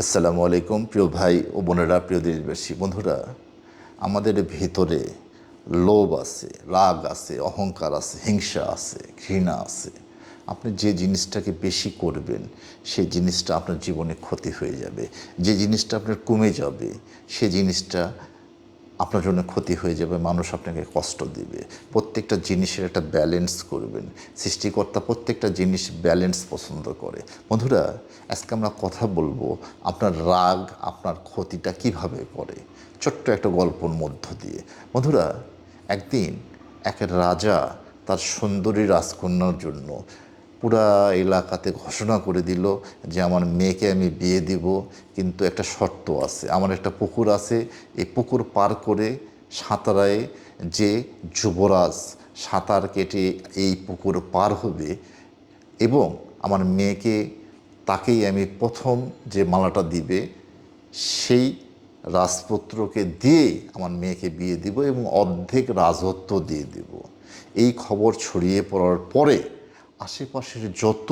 আসসালামু আলাইকুম, প্রিয় ভাই ও বোনেরা, প্রিয় দেশবাসী। বন্ধুরা, আমাদের ভেতরে লোভ আছে, রাগ আছে, অহংকার আছে, হিংসা আছে, ঘৃণা আছে। আপনি যে জিনিসটাকে বেশি করবেন সেই জিনিসটা আপনার জীবনে ক্ষতি হয়ে যাবে। যে জিনিসটা আপনার কমে যাবে, সে জিনিসটা আপনার জন্য ক্ষতি হয়ে যাবে, মানুষ আপনাকে কষ্ট দিবে। প্রত্যেকটা জিনিসের একটা ব্যালেন্স করবেন। সৃষ্টিকর্তা প্রত্যেকটা জিনিস ব্যালেন্স পছন্দ করে। বন্ধুরা, আজকে আমরা কথা বলব আপনার রাগ, আপনার ক্ষতিটা কীভাবে করে? ছোট্ট একটা গল্পর মধ্য দিয়ে। বন্ধুরা, একদিন এক রাজা তার সুন্দরী রাজকন্যার জন্য পুরা এলাকাতে ঘোষণা করে দিল যে আমার মেয়েকে আমি বিয়ে দিব, কিন্তু একটা শর্ত আছে, আমার একটা পুকুর আছে, এই পুকুর পার করে সাঁতারায় যে যুবরাজ সাঁতার কেটে এই পুকুর পার হবে এবং আমার মেয়েকে তাকেই আমি প্রথম যে মালাটা দিবে সেই রাজপুত্রকে দিয়ে আমার মেয়েকে বিয়ে দিব এবং অর্ধেক রাজত্ব দিয়ে দিব। এই খবর ছড়িয়ে পড়ার পরে আশেপাশের যত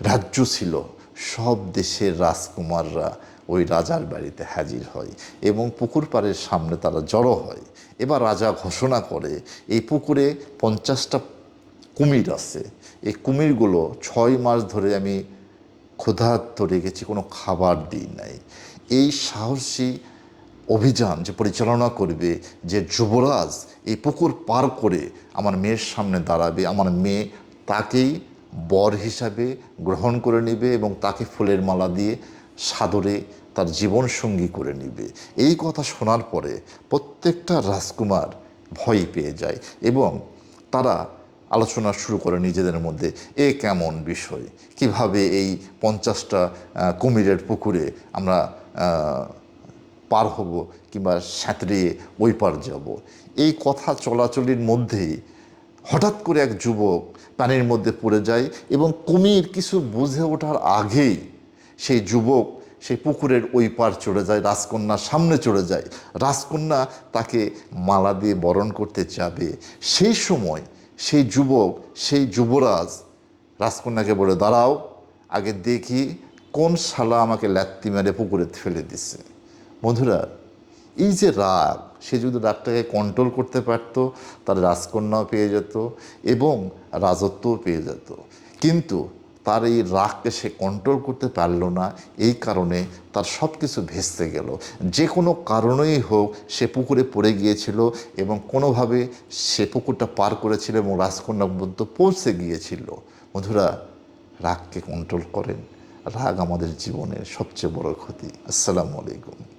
রাজ্য ছিল, সব দেশের রাজকুমাররা ওই রাজার বাড়িতে হাজির হয় এবং পুকুর পাড়ের সামনে তারা জড়ো হয়। এবার রাজা ঘোষণা করে, এই পুকুরে পঞ্চাশটা কুমির আছে। এই কুমিরগুলো ছয় মাস ধরে আমি ক্ষুধার্ত রেখেছি কোনো খাবার দিই নাই। এই সাহসী অভিযান যে পরিচালনা করবে যে যুবরাজ এই পুকুর পার করে আমার মেয়ের সামনে দাঁড়াবে, আমার মেয়ে তাকেই বর হিসাবে গ্রহণ করে নেবে এবং তাকে ফুলের মালা দিয়ে সাদরে তার জীবন সঙ্গী করে নেবে। এই কথা শোনার পরে প্রত্যেকটা রাজকুমার ভয় পেয়ে যায় এবং তারা আলোচনা শুরু করে নিজেদের মধ্যে, এ কেমন বিষয়? কীভাবে এই পঞ্চাশটা কুমিরের পুকুরে আমরা পার হব কিংবা সাঁতরিয়ে ওই পার যাব। এই কথা চলাচলির মধ্যেই হঠাৎ করে এক যুবক পানির মধ্যে পড়ে যায় এবং কুমির কিছু বুঝে ওঠার আগেই সেই যুবক সেই পুকুরের ওই পার চড়ে যায়, রাজকন্যার সামনে চড়ে যায়। রাজকন্যা তাকে মালা দিয়ে বরণ করতে যাবে। সেই সময় সেই যুবক, সেই যুবরাজ রাজকন্যাকে বলে, দাঁড়াও, আগে দেখি কোন শালা আমাকে ল্যাত্তি মেরে পুকুরে ফেলে দিছে। বন্ধুরা, এই যে রাগ, সে যদি রাগটাকে কন্ট্রোল করতে পারতো তার রাজকন্যাও পেয়ে যেত এবং রাজত্বও পেয়ে যেত। কিন্তু তার এই রাগকে সে কন্ট্রোল করতে পারল না, এই কারণে তার সব কিছু ভেস্তে গেল। যে কোনো কারণেই হোক, সে পুকুরে পড়ে গিয়েছিল এবং কোনোভাবে সে পুকুরটা পার করেছিল এবং রাজকন্যা পর্যন্ত পৌঁছে গিয়েছিল। বন্ধুরা, রাগকে কন্ট্রোল করেন। রাগ আমাদের জীবনের সবচেয়ে বড় ক্ষতি। আসসালামু আলাইকুম।